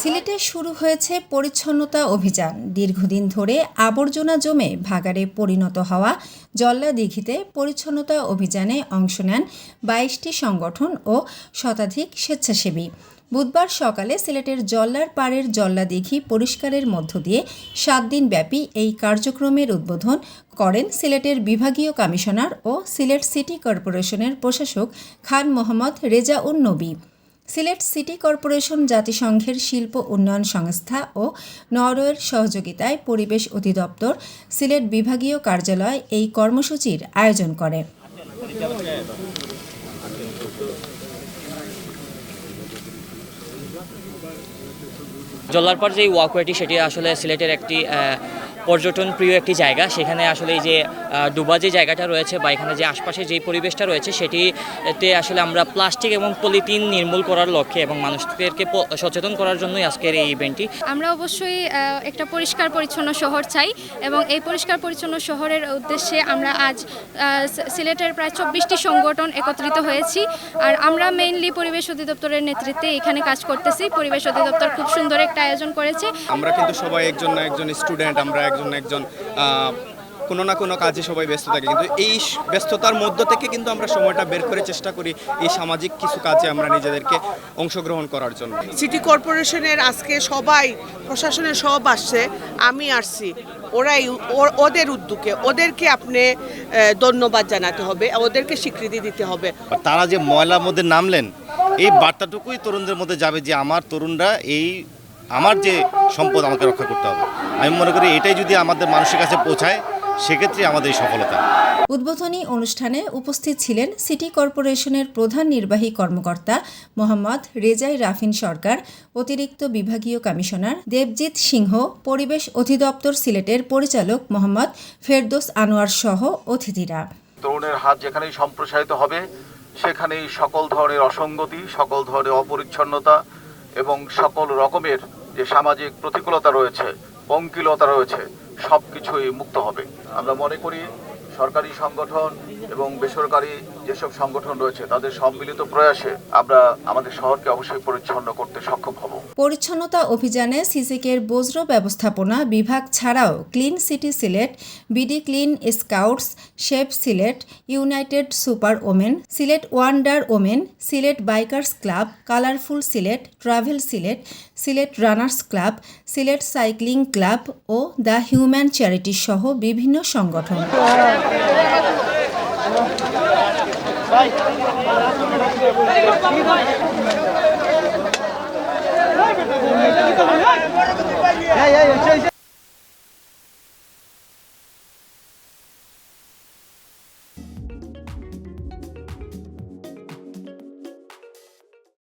সিলেটে শুরু হয়েছে পরিচ্ছন্নতা অভিযান। দীর্ঘদিন ধরে আবর্জনা জমে ভাগাড়ে পরিণত হওয়া জল্লা দিঘিতে পরিচ্ছন্নতা অভিযানে অংশ নেন বাইশটি সংগঠন ও শতাধিক স্বেচ্ছাসেবী। বুধবার সকালে সিলেটের জল্লার পাড়ের জল্লা দিঘি পরিষ্কারের মধ্য দিয়ে সাত দিনব্যাপী এই কার্যক্রমের উদ্বোধন করেন সিলেটের বিভাগীয় কমিশনার ও সিলেট সিটি কর্পোরেশনের প্রশাসক খান মোহাম্মদ রেজাউন নবী। সিলেট সিটি কর্পোরেশন জাতিসংঘের শিল্প উন্নয়ন সংস্থা ও নরওয়ের সহযোগিতায় পরিবেশ অধিদপ্তর সিলেট বিভাগীয় কার্যালয় এই কর্মসূচির আয়োজন করে। জল্লারপাড় যে ওয়াকওয়েটি সেটি আসলে সিলেটের একটি পর্যটন প্রিয় একটি জায়গা। সেখানে আসলে এই যে ডুবা যে জায়গাটা রয়েছে বা এখানে যে আশপাশে যে পরিবেশটা রয়েছে সেটিতে আসলে আমরা প্লাস্টিক এবং পলিথিন নির্মূল করার লক্ষ্যে এবং মানুষদেরকে সচেতন করার জন্যই আজকের এই ইভেন্টটি আমরা অবশ্যই একটা পরিষ্কার পরিচ্ছন্ন শহর চাই এবং এই পরিষ্কার পরিচ্ছন্ন শহরের উদ্দেশ্যে আমরা আজ সিলেটের প্রায় চব্বিশটি সংগঠন একত্রিত হয়েছি। আর আমরা মেইনলি পরিবেশ অধিদপ্তরের নেতৃত্বে এখানে কাজ করতেছি। পরিবেশ অধিদপ্তর খুব সুন্দর একটা আয়োজন করেছে। আমরা কিন্তু সবাই একজন না একজন স্টুডেন্ট আমরা একজন না একজন কোনো না কোনো কাজে সবাই ব্যস্ত থাকে। কিন্তু এই ব্যস্ততার মধ্য থেকে কিন্তু আমরা সময়টা বের করে চেষ্টা করি এই সামাজিক কিছু কাজে আমরা নিজেদেরকে অংশগ্রহণ করার জন্য। সিটি কর্পোরেশনের আজকে সবাই প্রশাসনের সব আসছে আমি আসছি। ওরাই ও- ওদের উদ্যোগে ওদেরকে আপনি ধন্যবাদ জানাতে হবে ওদেরকে স্বীকৃতি দিতে হবে। আর তারা যে ময়লার মধ্যে নামলেন এই বার্তাটুকুই তরুণদের মধ্যে যাবে যে আমার তরুণরা এই আমার যে সম্পদ আমাকে রক্ষা করতে হবে। আমি মনে করি এটাই যদি আমাদের মানুষের কাছে পৌঁছায় সেক্ষেত্রে আমাদের এই সফলতা। উদ্বোধনী অনুষ্ঠানে উপস্থিত ছিলেন সিটি কর্পোরেশনের প্রধান নির্বাহী কর্মকর্তা মোহাম্মদ রেজাই রাফিন সরকার অতিরিক্ত বিভাগীয় কমিশনার দেবজিৎ সিংহ পরিবেশ অধিদপ্তর সিলেটের পরিচালক মোহাম্মদ ফেরদোস আনোয়ার সহ অতিথিরা। তরুণের হাত যেখানেই সম্প্রসারিত হবে সেখানেই সকল ধরনের অসঙ্গতি সকল ধরনের অপরিচ্ছন্নতা এবং সকল রকমের যে সামাজিক প্রতিকূলতা রয়েছে, পঙ্কিলতা রয়েছে সব কিছুই মুক্ত হবে। আমরা মনে করি সরকারি সংগঠন এবং বেসরকারি যেসব সংগঠন রয়েছে, তাদের সম্মিলিত প্রয়াসে আমরা আমাদের শহরকে অবশ্যই পরিচ্ছন্ন করতে সক্ষম হব। পরিচ্ছন্নতা অভিযানে সিসিকের বজ্র ব্যবস্থাপনা বিভাগ ছাড়াও clean city Sylhet, BD clean scouts shape Sylhet, united super women, Sylhet wonder women, Sylhet bikers club, colourful Sylhet, travel Sylhet Sylhet runners club, Sylhet cycling club O the human charity সহ বিভিন্ন সংগঠন। ভাই